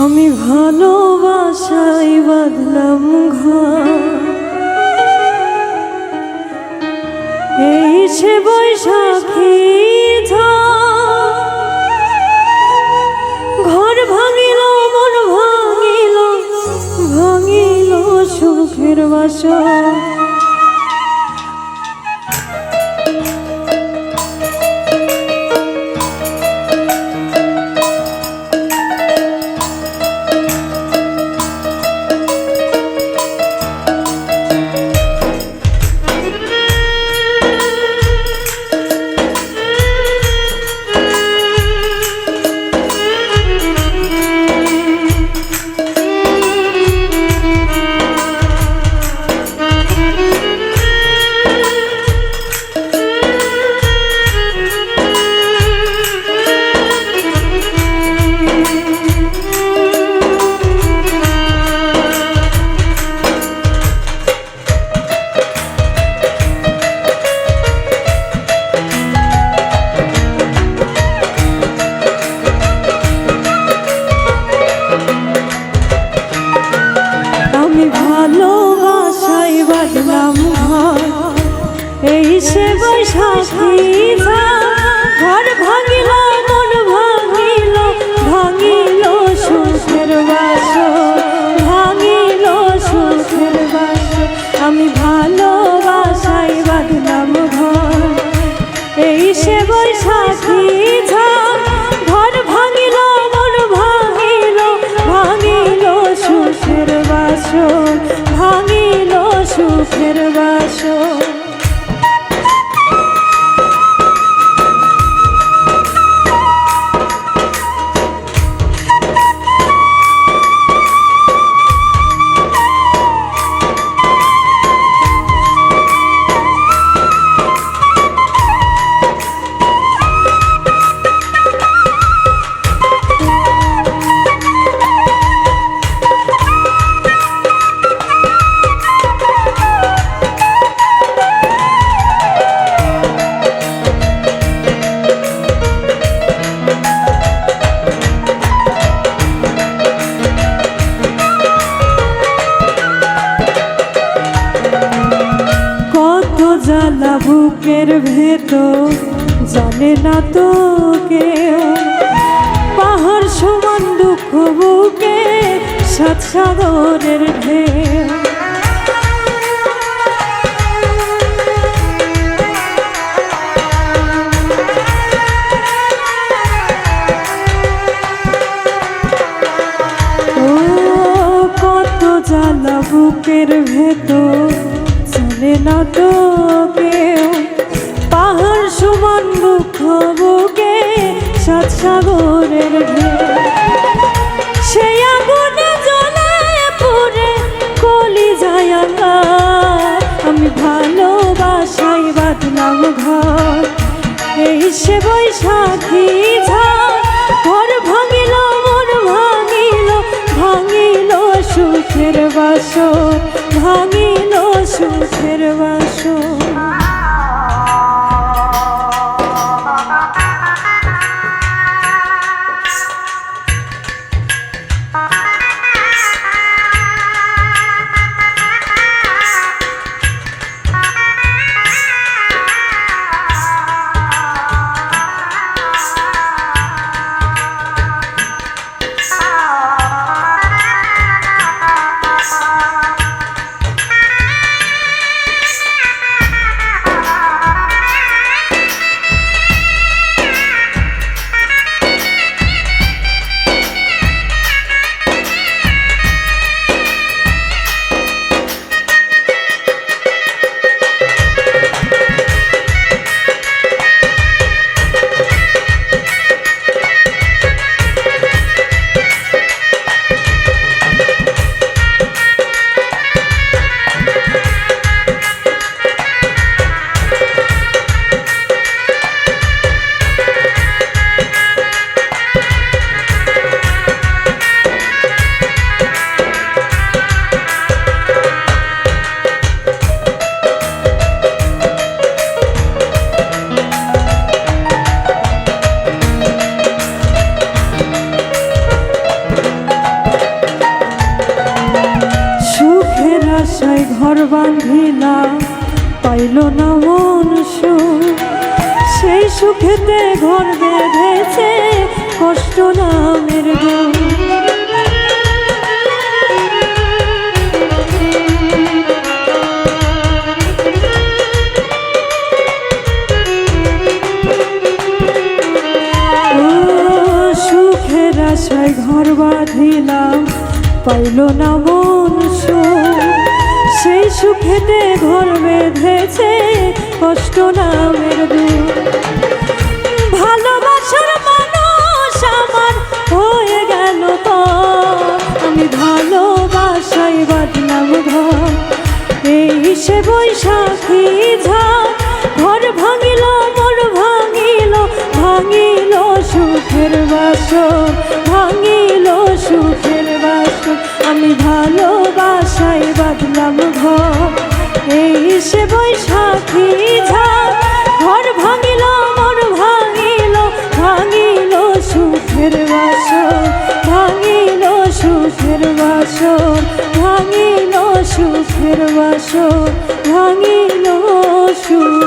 আমি ভালোবাসাই বাঁধলাম ঘর এই সে বৈশাখী। ঘর ভাঙিল মন ভাঙিল ভাঙিল সুখের বাসা ভাঙিল ভাঙিল সুখের বাসন জ্বালা বুকের ভেতর, জানে না তো কেউ। পাহাড় সমান দুঃখ বুকে ঢেউ। ও কত জ্বালা বুকের ভেতর চলে না তো বুকে সাত সাগরের সেই আগুনে জ্বলে পুড়ে কলি যায়। আমি ভালোবাসাই বাঁধলাম ঘর। এই সে বৈশাখী ঝড়, ঘর ভাঙিল, মন ভাঙিল ভাঙিল সুখের বাস ভাঙিল সুখের বাস বাঁধিলাম পাইল না মন সেই সুখেতে ঘর বেঁধেছে, কষ্ট নামের সুখের আশায় ঘর বাঁধিলাম, পাইল না মন সুখ সেই সুখেতে ঘর বেঁধেছে কষ্ট নামের দুঃখ ভালোবাসার মানুষ আমার হয়ে গেল তো। আমি ভালোবাসাই বাদলাম ঘর এই সে বৈশাখী ঝা ঘর ভাঙিল মোর ভাঙিল ভাঙিল সুখের বাসন ভাঙিল সুখের বাসন আমি ভালোবাসাই বাদলাম বাসন ভাঙিল বাসন